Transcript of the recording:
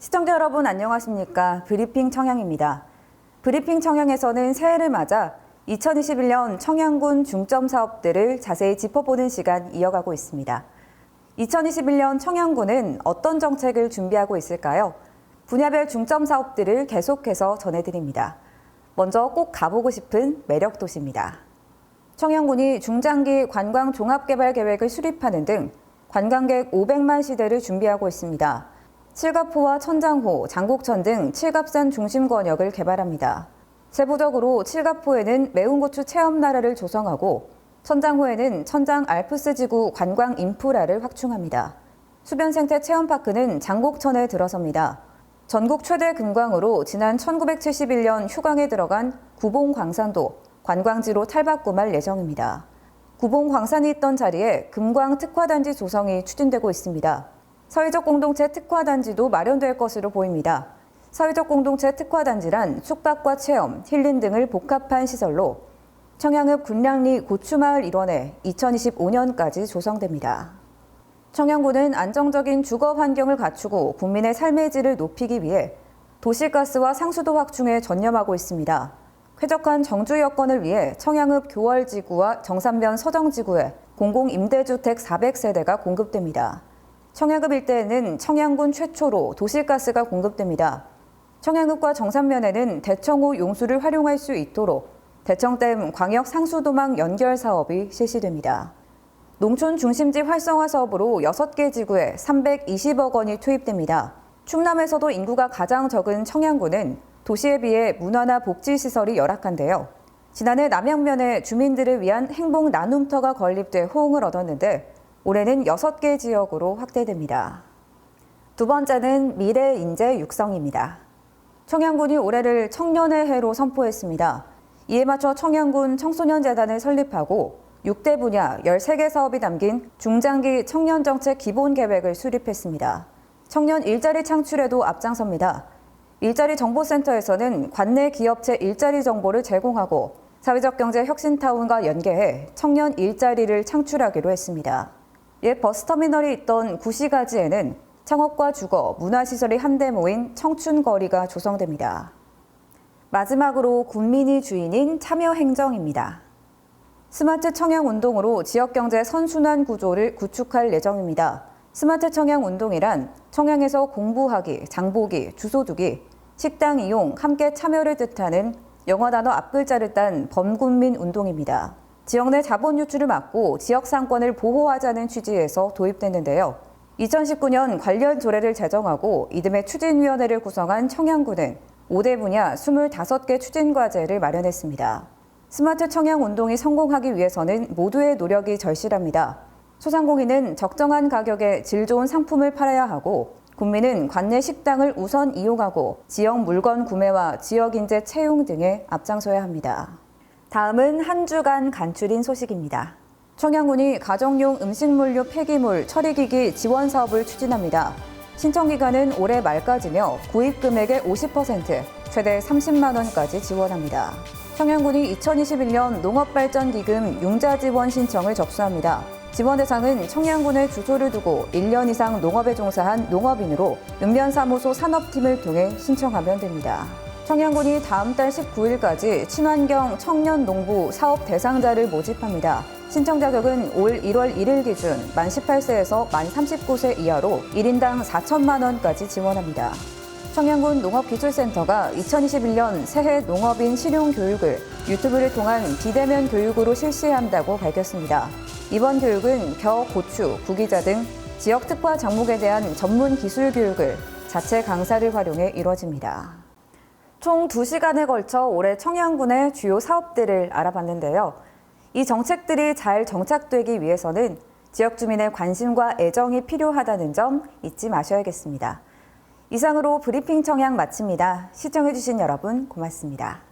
시청자 여러분 안녕하십니까? 브리핑 청양입니다. 브리핑 청양에서는 새해를 맞아 2021년 청양군 중점 사업들을 자세히 짚어보는 시간 이어가고 있습니다. 2021년 청양군은 어떤 정책을 준비하고 있을까요? 분야별 중점 사업들을 계속해서 전해드립니다. 먼저 꼭 가보고 싶은 매력 도시입니다. 청양군이 중장기 관광 종합개발 계획을 수립하는 등 관광객 500만 시대를 준비하고 있습니다. 칠갑호와 천장호, 장곡천 등 칠갑산 중심 권역을 개발합니다. 세부적으로 칠갑호에는 매운 고추 체험 나라를 조성하고 천장호에는 천장 알프스 지구 관광 인프라를 확충합니다. 수변 생태 체험파크는 장곡천에 들어섭니다. 전국 최대 금광으로 지난 1971년 휴강에 들어간 구봉 광산도 관광지로 탈바꿈할 예정입니다. 구봉 광산이 있던 자리에 금광 특화단지 조성이 추진되고 있습니다. 사회적 공동체 특화단지도 마련될 것으로 보입니다. 사회적 공동체 특화단지란 숙박과 체험, 힐링 등을 복합한 시설로 청양읍 군량리 고추마을 일원에 2025년까지 조성됩니다. 청양군은 안정적인 주거 환경을 갖추고 국민의 삶의 질을 높이기 위해 도시가스와 상수도 확충에 전념하고 있습니다. 쾌적한 정주 여건을 위해 청양읍 교월지구와 정산면 서정지구에 공공임대주택 400세대가 공급됩니다. 청양읍 일대에는 청양군 최초로 도시가스가 공급됩니다. 청양읍과 정산면에는 대청호 용수를 활용할 수 있도록 대청댐 광역 상수도망 연결 사업이 실시됩니다. 농촌 중심지 활성화 사업으로 6개 지구에 320억 원이 투입됩니다. 충남에서도 인구가 가장 적은 청양군은 도시에 비해 문화나 복지 시설이 열악한데요. 지난해 남양면에 주민들을 위한 행복 나눔터가 건립돼 호응을 얻었는데 올해는 6개 지역으로 확대됩니다. 두 번째는 미래 인재 육성입니다. 청양군이 올해를 청년의 해로 선포했습니다. 이에 맞춰 청양군 청소년재단을 설립하고 6대 분야 13개 사업이 담긴 중장기 청년정책 기본계획을 수립했습니다. 청년 일자리 창출에도 앞장섭니다. 일자리 정보센터에서는 관내 기업체 일자리 정보를 제공하고 사회적 경제 혁신타운과 연계해 청년 일자리를 창출하기로 했습니다. 옛 버스터미널이 있던 구시가지에는 창업과 주거, 문화시설이 한데 모인 청춘거리가 조성됩니다. 마지막으로 국민이 주인인 참여행정입니다. 스마트 청양 운동으로 지역 경제 선순환 구조를 구축할 예정입니다. 스마트 청양 운동이란 청양에서 공부하기, 장보기, 주소 두기, 식당 이용, 함께 참여를 뜻하는 영어 단어 앞글자를 딴 범국민 운동입니다. 지역 내 자본 유출을 막고 지역 상권을 보호하자는 취지에서 도입됐는데요. 2019년 관련 조례를 제정하고 이듬해 추진위원회를 구성한 청양군은 5대 분야 25개 추진 과제를 마련했습니다. 스마트 청양 운동이 성공하기 위해서는 모두의 노력이 절실합니다. 소상공인은 적정한 가격에 질 좋은 상품을 팔아야 하고 국민은 관내 식당을 우선 이용하고 지역 물건 구매와 지역 인재 채용 등에 앞장서야 합니다. 다음은 한 주간 간추린 소식입니다. 청양군이 가정용 음식물류 폐기물 처리기기 지원 사업을 추진합니다. 신청 기간은 올해 말까지며 구입 금액의 50% 최대 30만 원까지 지원합니다. 청양군이 2021년 농업발전기금 융자 지원 신청을 접수합니다. 지원 대상은 청양군에 주소를 두고 1년 이상 농업에 종사한 농업인으로 읍면사무소 산업팀을 통해 신청하면 됩니다. 청양군이 다음 달 19일까지 친환경 청년 농부 사업 대상자를 모집합니다. 신청 자격은 올 1월 1일 기준 만 18세에서 만 39세 이하로 1인당 4천만 원까지 지원합니다. 청양군 농업기술센터가 2021년 새해 농업인 실용 교육을 유튜브를 통한 비대면 교육으로 실시한다고 밝혔습니다. 이번 교육은 벼, 고추, 구기자 등 지역 특화 작목에 대한 전문 기술 교육을 자체 강사를 활용해 이루어집니다. 총 2시간에 걸쳐 올해 청양군의 주요 사업들을 알아봤는데요. 이 정책들이 잘 정착되기 위해서는 지역 주민의 관심과 애정이 필요하다는 점 잊지 마셔야겠습니다. 이상으로 브리핑 청양 마칩니다. 시청해주신 여러분 고맙습니다.